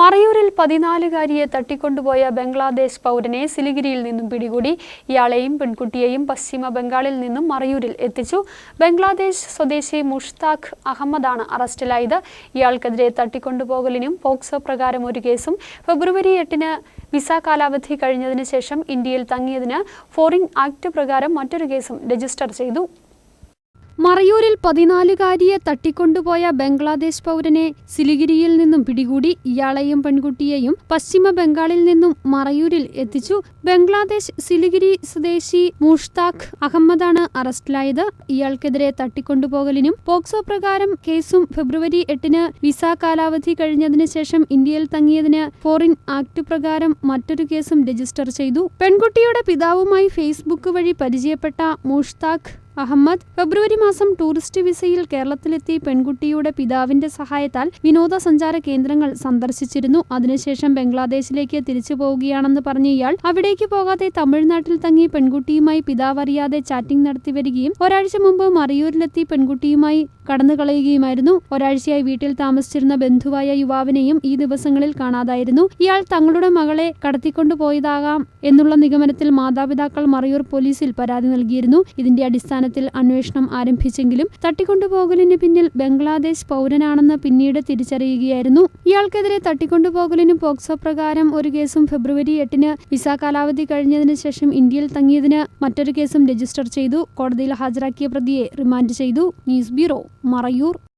മറയൂരിൽ പതിനാലുകാരിയെ തട്ടിക്കൊണ്ടുപോയ ബംഗ്ലാദേശ് പൗരനെ സിലിഗിരിയിൽ നിന്നും പിടികൂടി. ഇയാളെയും പെൺകുട്ടിയെയും പശ്ചിമ ബംഗാളിൽ നിന്നും മറയൂരിൽ എത്തിച്ചു. ബംഗ്ലാദേശ് സ്വദേശി മുഷ്താഖ് അഹമ്മദാണ് അറസ്റ്റിലായത്. ഇയാൾക്കെതിരെ തട്ടിക്കൊണ്ടുപോകലിനും പോക്സോ പ്രകാരം ഒരു കേസും ഫെബ്രുവരി എട്ടിന് വിസ കാലാവധി കഴിഞ്ഞതിന് ശേഷം ഇന്ത്യയിൽ തങ്ങിയതിന് ഫോറിൻ ആക്ട് പ്രകാരം മറ്റൊരു കേസും രജിസ്റ്റർ ചെയ്തു. മറയൂരിൽ പതിനാലുകാരിയെ തട്ടിക്കൊണ്ടുപോയ ബംഗ്ലാദേശ് പൗരനെ സിലിഗിരിയിൽ നിന്നും പിടികൂടി ഇയാളെയും പെൺകുട്ടിയെയും പശ്ചിമ ബംഗാളിൽ നിന്നും മറയൂരിൽ എത്തിച്ചു. ബംഗ്ലാദേശ് സിലിഗിരി സ്വദേശി മുഷ്താഖ് അഹമ്മദാണ് അറസ്റ്റിലായത്. ഇയാൾക്കെതിരെ തട്ടിക്കൊണ്ടുപോകലിനും പോക്സോ പ്രകാരം കേസും ഫെബ്രുവരി എട്ടിന് വിസ കാലാവധി കഴിഞ്ഞതിന് ശേഷം ഇന്ത്യയിൽ തങ്ങിയതിന് ഫോറിൻ ആക്ട് പ്രകാരം മറ്റൊരു കേസും രജിസ്റ്റർ ചെയ്തു. പെൺകുട്ടിയുടെ പിതാവുമായി ഫേസ്ബുക്ക് വഴി പരിചയപ്പെട്ട മുഷ്താഖ് അഹമ്മദ് ഫെബ്രുവരി മാസം ടൂറിസ്റ്റ് വിസയിൽ കേരളത്തിലെത്തി പെൺകുട്ടിയുടെ പിതാവിന്റെ സഹായത്താൽ വിനോദസഞ്ചാര കേന്ദ്രങ്ങൾ സന്ദർശിച്ചിരുന്നു. അതിനുശേഷം ബംഗ്ലാദേശിലേക്ക് തിരിച്ചു പോവുകയാണെന്ന് പറഞ്ഞ ഇയാൾ അവിടേക്ക് പോകാതെ തമിഴ്നാട്ടിൽ തങ്ങി പെൺകുട്ടിയുമായി പിതാവ് അറിയാതെ ചാറ്റിംഗ് നടത്തി വരികയും ഒരാഴ്ച മുമ്പ് മറയൂരിലെത്തി പെൺകുട്ടിയുമായി കടന്നുകളയുകയുമായിരുന്നു. ഒരാഴ്ചയായി വീട്ടിൽ താമസിച്ചിരുന്ന ബന്ധുവായ യുവാവിനെയും ഈ ദിവസങ്ങളിൽ കാണാതായിരുന്നു. ഇയാൾ തങ്ങളുടെ മകളെ കടത്തിക്കൊണ്ടുപോയതാകാം എന്നുള്ള നിഗമനത്തിൽ മാതാപിതാക്കൾ മറയൂർ പോലീസിൽ പരാതി നൽകിയിരുന്നു. ഇതിന്റെ അടിസ്ഥാനത്തിൽ അന്വേഷണം ആരംഭിച്ചെങ്കിലും തട്ടിക്കൊണ്ടുപോകലിന് പിന്നിൽ ബംഗ്ലാദേശ് പൗരനാണെന്ന് പിന്നീട് തിരിച്ചറിയുകയായിരുന്നു. ഇയാൾക്കെതിരെ തട്ടിക്കൊണ്ടുപോകലിനും പോക്സോ പ്രകാരം ഒരു കേസും ഫെബ്രുവരി എട്ടിന് വിസ കാലാവധി കഴിഞ്ഞതിന് ശേഷം ഇന്ത്യയിൽ തങ്ങിയതിന് മറ്റൊരു കേസും രജിസ്റ്റർ ചെയ്തു. കോടതിയിൽ ഹാജരാക്കിയ പ്രതിയെ റിമാൻഡ് ചെയ്തു. News bureau Marayoor.